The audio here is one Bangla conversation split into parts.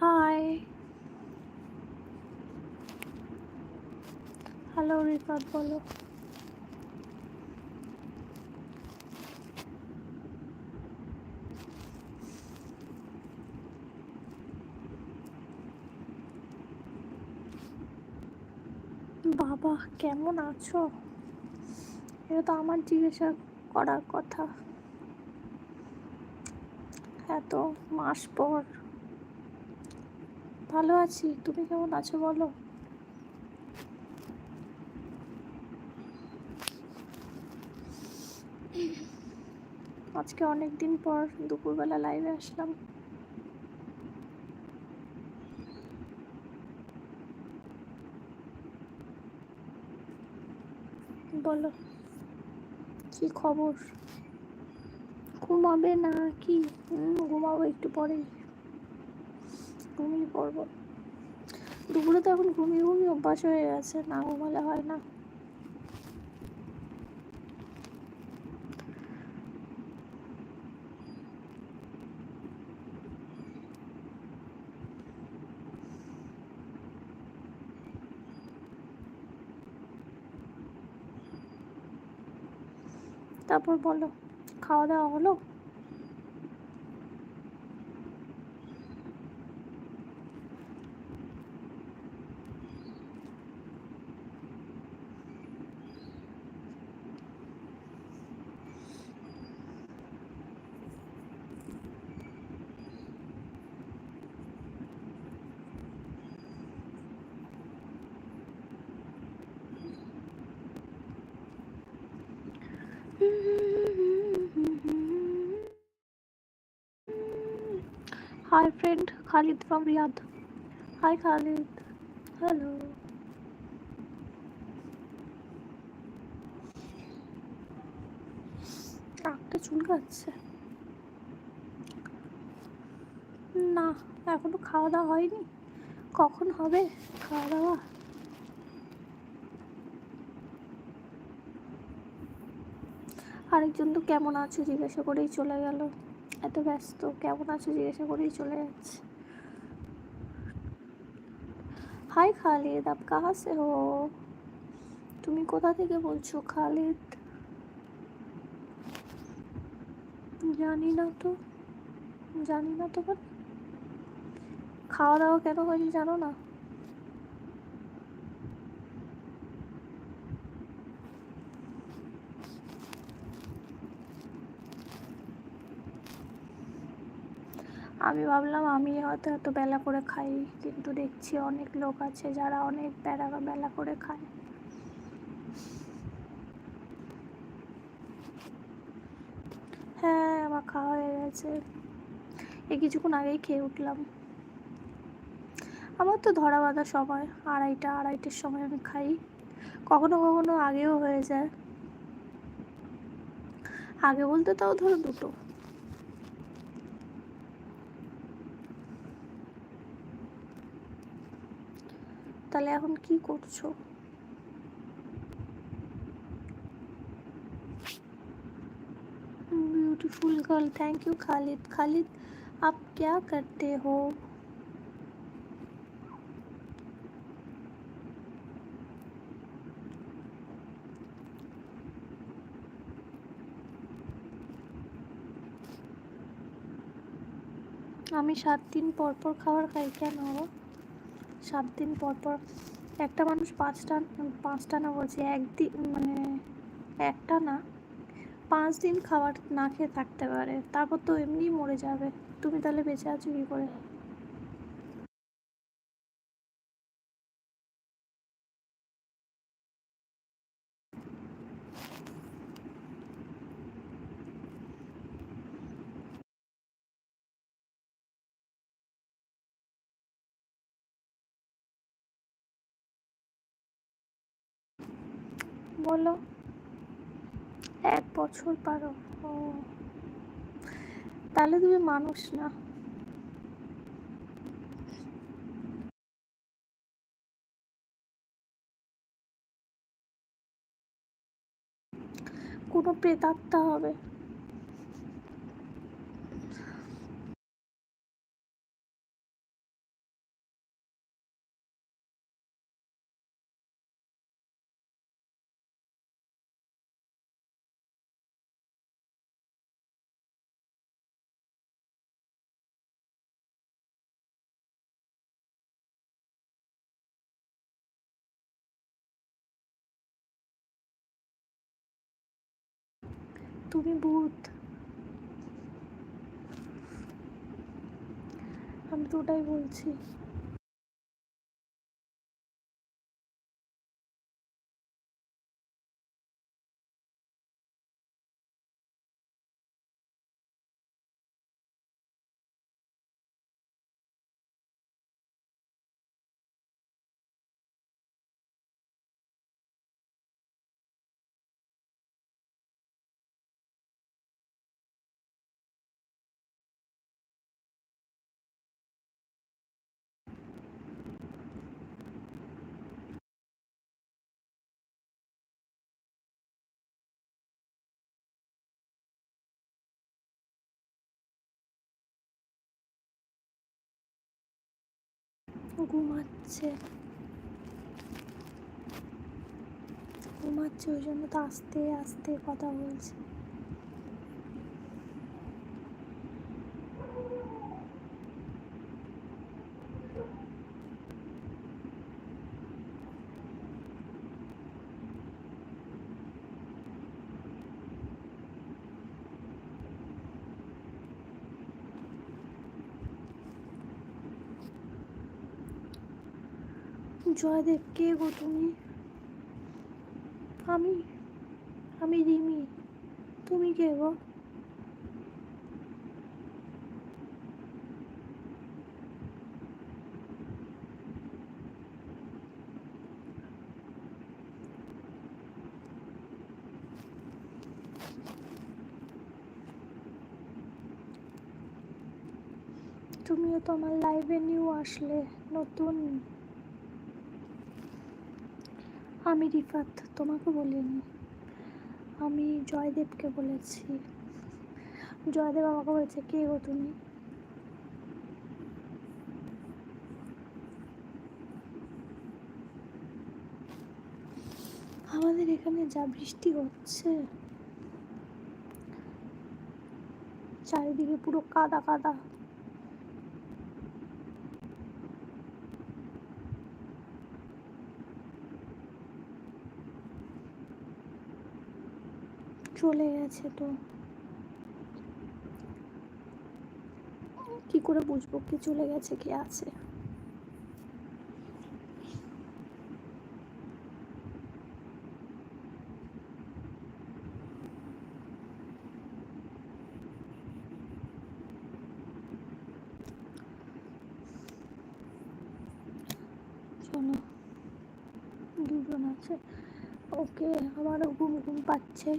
হাই হ্যালো রিফাত বলো বাবা, কেমন আছো? এটা তো আমার জিজ্ঞাসা করার কথা। এত মাস পর ভালো আছি। তুমি কেমন আছো বলো? আজকে অনেক দিন পর দুপুরবেলা লাইভে আসলাম। বলো, কি খবর? ঘুমাবে না কি? ঘুমাবো একটু পরেই। ঘুমিয়ে পড়ব। দুপুরে তো এখন ঘুমিয়ে ঘুমিয়ে অভ্যাস হয়ে গেছে, না ঘুমালে হয় না। তারপর বলো, খাওয়া দাওয়া হলো? Hi friend, Khalid from Riyadh. Hi Khalid. Hello. নাকটা চুলকাচ্ছে না এখনও খাওয়া দাওয়া হয়নি কখন হবে খাওয়া দাওয়া আরেকজন তো কেমন আছো জিজ্ঞাসা করেই চলে গেল এত ব্যস্ত, কেমন আছো? জিজ্ঞাসা করেই চলে যাচ্ছে। হাই খালিদ আপ কাহা সে হো? তুমি কোথা থেকে বলছো খালিদ জানি না তো। জানি না তো খাওয়া দাওয়া কেন হয়নি জানো না? আমি ভাবলাম আমি হয়তো এত বেলা করে খাই, কিন্তু দেখছি অনেক লোক আছে যারা অনেক বেলা বেলা করে খায়। হ্যাঁ আমার খাওয়া হয়ে গেছে। এই কিছুক্ষণ আগেই খেয়ে উঠলাম। আমার তো ধরা বাঁধা সময়, আড়াইটা, আড়াইটের সময় আমি খাই। কখনো কখনো আগেও হয়ে যায়। আগে বলতে তাও ধরো দুটো। তাহলে এখন কি করছো beautiful girl thank you Khalid Khalid आप क्या करते हो আমি সাত দিন পর পর খাবার খাই কেন সাত দিন পর পর একটা মানুষ পাঁচটা পাঁচটা না বলছি, একদিন মানে একটা না, পাঁচ দিন খাবার না খেয়ে থাকতে পারে, তারপর তো এমনি মরে যাবে। তুমি তাহলে বেঁচে আছো কী করে? বলো? এক বছর পারো। তাহলে তুমি মানুষ না। কোনো প্রেতাত্মা হবে। তুমি ভূত। আমি তো ওটাই বলছি। ঘুমাচ্ছে। ঘুমাচ্ছে ওই জন্য তো আস্তে আস্তে কথা বলছে। জয়দেব কে গো তুমি। আমি আমি রিমি, তুমি কে গো? তুমিও তো আমার লাইভে নিউ আসলে, নতুন। আমি রিফাত, তোমাকে বলিনি। আমি জয়দেবকে বলেছি। জয়দেব আমাকে বলেছে, কে গো তুমি? আমাদের এখানে যা বৃষ্টি হচ্ছে, চারিদিকে পুরো কাদা কাদা। চলে গেছে তো। কি করে বুঝব কে চলে গেছে, কে আছে? দুজন আছে। ওকে, আমারও ঘুম ঘুম পাচ্ছে।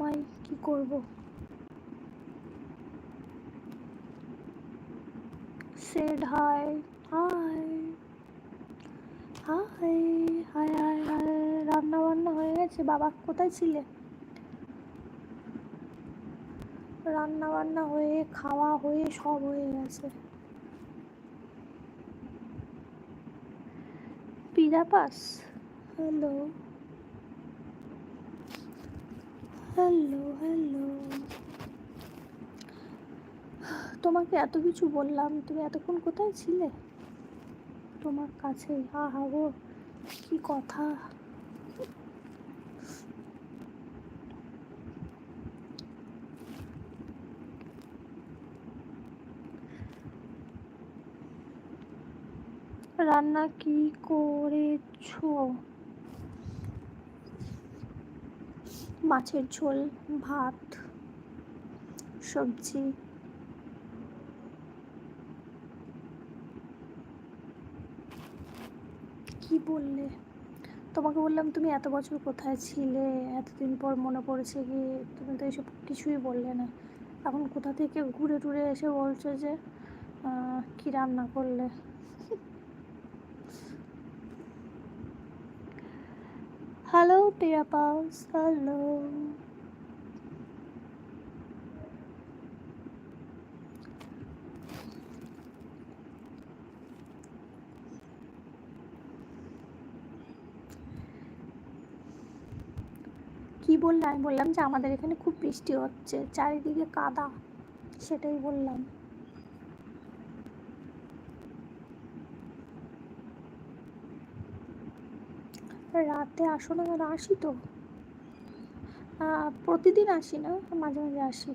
ঘুমাই কি করব? সেড high high high high high high রান্না বান্না হয়ে গেছে, বাবা কোথায় ছিলে? রান্না বান্না হয়ে, খাওয়া হয়ে সব হয়ে গেছে। পিজা পাস হ্যালো হ্যালো হ্যালো তোমাকে এত কিছু বললাম, তুমি এতক্ষণ কোথায় ছিলে? তোমার কাছে, হা হা গো কি কথা? রান্না কি করেছ? মাছের ঝোল, ভাত, সবজি। কি বললে? তোমাকে বললাম তুমি এত বছর কোথায় ছিলে? এতদিন পর মনে পড়েছে কি তুমি তো এসব কিছুই বললে না। এখন কোথা থেকে ঘুরে টুরে এসে বলছো যে কি রান্না করলে? হ্যালো প্রিয়া পাউস হ্যালো কি বললে? আমি বললাম যে আমাদের এখানে খুব বৃষ্টি হচ্ছে, চারিদিকে কাদা, সেটাই বললাম। রাতে আসো না আসি তো। প্রতিদিন আসি না, মাঝে মাঝে আসি।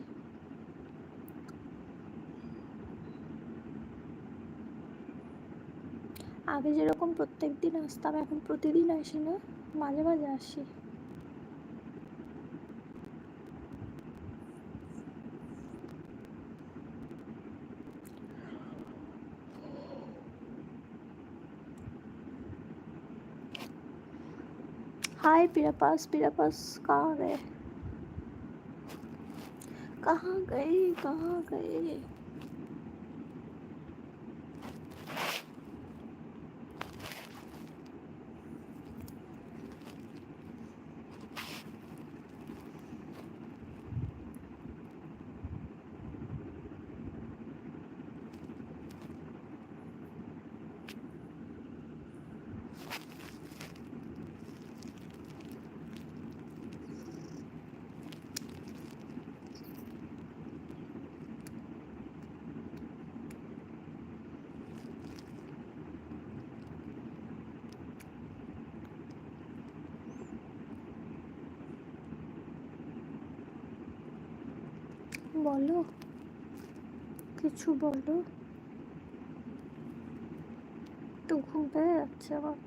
আগে যেরকম প্রত্যেক দিন আসতাম, এখন প্রতিদিন আসি না, মাঝে মাঝে আসি। हाय पिरापास पिरापास कहाँ गए? कहाँ गए कहाँ गए? বলো কিছু বলো তো ঘুম পেয়ে যাচ্ছে আমার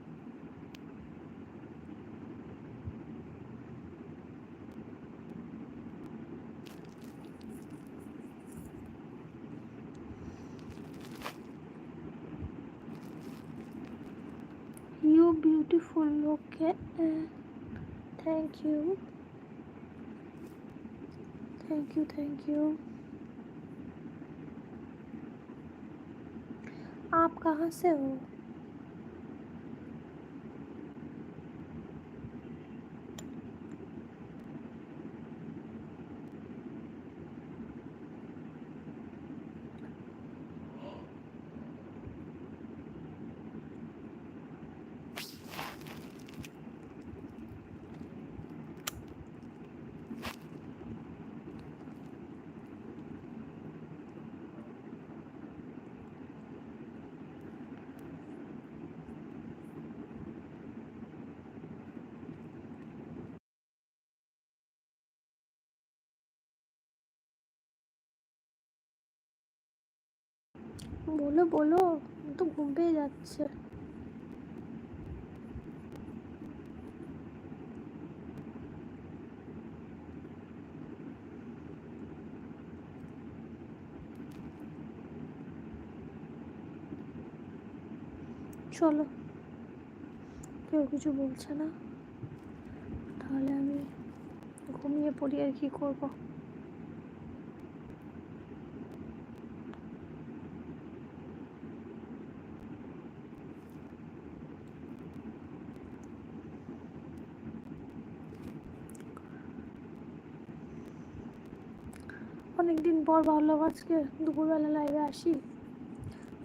You beautiful, okay? Thank you. Thank you thank you आप कहाँ से हो? বলো বলো তো ঘুম পেয়ে যাচ্ছে। চলো, কেউ কিছু বলছে না। তাহলে আমি ঘুমিয়ে পড়ি আর কি করব। অনেকদিন পর ভাবলাম আজকে দুপুরবেলা লাইভে আসি।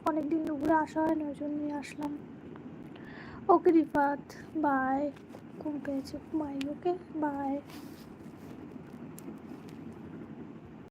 অনেকদিন দুপুরে আসা হয় না ওই জন্যই আসলাম। ওকে রিফাত বাই ঘুম পেয়েছে মাই ওকে বাই